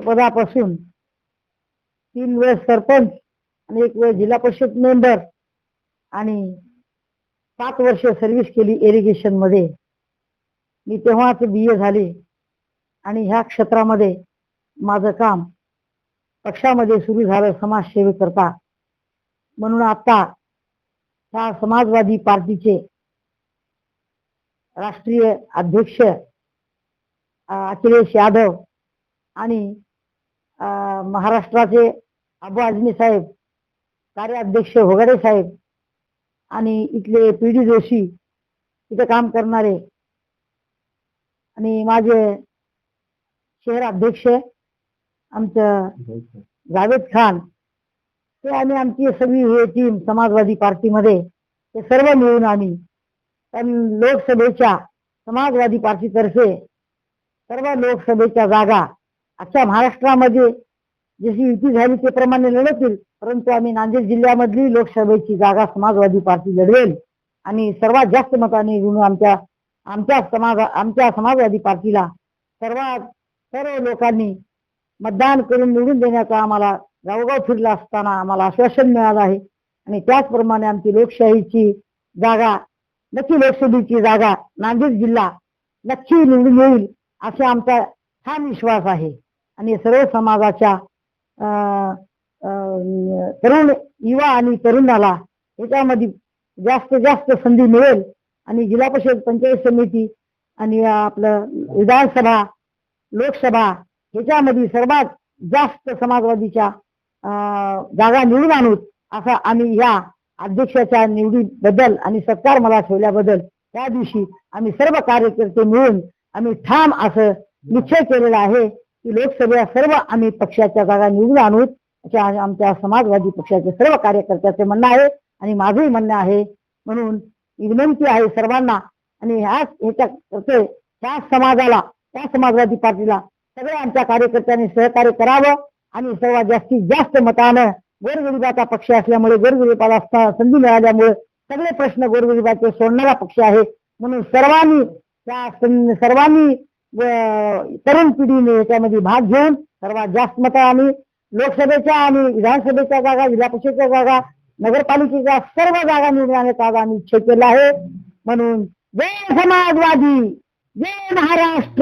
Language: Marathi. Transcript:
पदापासून तीन वेळ सरपंच आणि एक वेळ जिल्हा परिषद मेंबर आणि सात वर्ष सर्व्हिस केली इरिगेशनमध्ये. मी तेव्हाच बी ए झाले आणि ह्या क्षेत्रामध्ये माझं काम पक्षामध्ये सुरू झालं समाजसेवे करता म्हणून आता ह्या समाजवादी पार्टीचे राष्ट्रीय अध्यक्ष अखिलेश यादव आणि अं, महाराष्ट्राचे अबू आझमी साहेब कार्याध्यक्ष होगाडे साहेब आणि इथले पी डी जोशी इथं काम करणारे आणि माझे शहर अध्यक्ष आमचं जावेद खान ते आम्ही आमची सगळी हे टीम समाजवादी पार्टीमध्ये ते सर्व मिळून आम्ही पण लोकसभेच्या समाजवादी पार्टीतर्फे सर्व लोकसभेच्या जागा अख्ख्या महाराष्ट्रामध्ये जशी युती झाली ते प्रमाणे लढवतील परंतु आम्ही नांदेड जिल्ह्यामधली लोकसभेची जागा समाजवादी पार्टी लढवेल आणि सर्वात जास्त मताने निवडून आमच्या आमच्या समाज आमच्या समाजवादी पार्टीला सर्वात सर्व लोकांनी मतदान करून निवडून देण्याचा आम्हाला गावोगाव फिरला असताना आम्हाला आश्वासन मिळालं आहे. आणि त्याचप्रमाणे आमची लोकशाहीची जागा नक्की लोकसभेची जागा नांदेड जिल्हा नक्की निवडून येईल असा आमचा हा विश्वास आहे. आणि सर्व समाजाच्या अं, अं, तरुण युवा आणि तरुणाला याच्यामध्ये जास्त जास्त संधी मिळेल. आणि जिल्हा परिषद पंचायत समिती आणि आपलं विधानसभा लोकसभा ह्याच्यामध्ये सर्वात जास्त समाजवादीच्या अं, जागा निवडून आणूत असा आम्ही या अध्यक्षाच्या निवडीबद्दल आणि सत्कार मला ठेवल्याबद्दल त्या दिवशी आम्ही सर्व कार्यकर्ते मिळून आम्ही ठाम असं निश्चय केलेला आहे की लोकसभेला सर्व आम्ही पक्षाच्या जागा निवडून आणू. आमच्या समाजवादी पक्षाचे सर्व कार्यकर्त्याचे म्हणणं आहे आणि माझंही म्हणणं आहे. म्हणून विनंती आहे सर्वांना आणि ह्याच ह्याच्या करते त्या समाजाला त्या समाजवादी पार्टीला सगळ्या आमच्या कार्यकर्त्यांनी सहकार्य करावं आणि सर्वात जास्तीत जास्त मतानं गोरगरिबाचा पक्ष असल्यामुळे गोरगरिबाला संधी मिळाल्यामुळे सगळे प्रश्न गोरगरिबाचे सोडणारा पक्ष आहे. म्हणून सर्वांनी त्या सर्वांनी तरुण पिढीने याच्यामध्ये भाग घेऊन सर्वात जास्त मतं आम्ही लोकसभेच्या आणि विधानसभेच्या जागा जिल्हा परिषदेच्या जागा नगरपालिकेच्या सर्व जागा निवडून आज आम्ही इच्छा केला आहे. म्हणून जय समाजवादी जय महाराष्ट्र.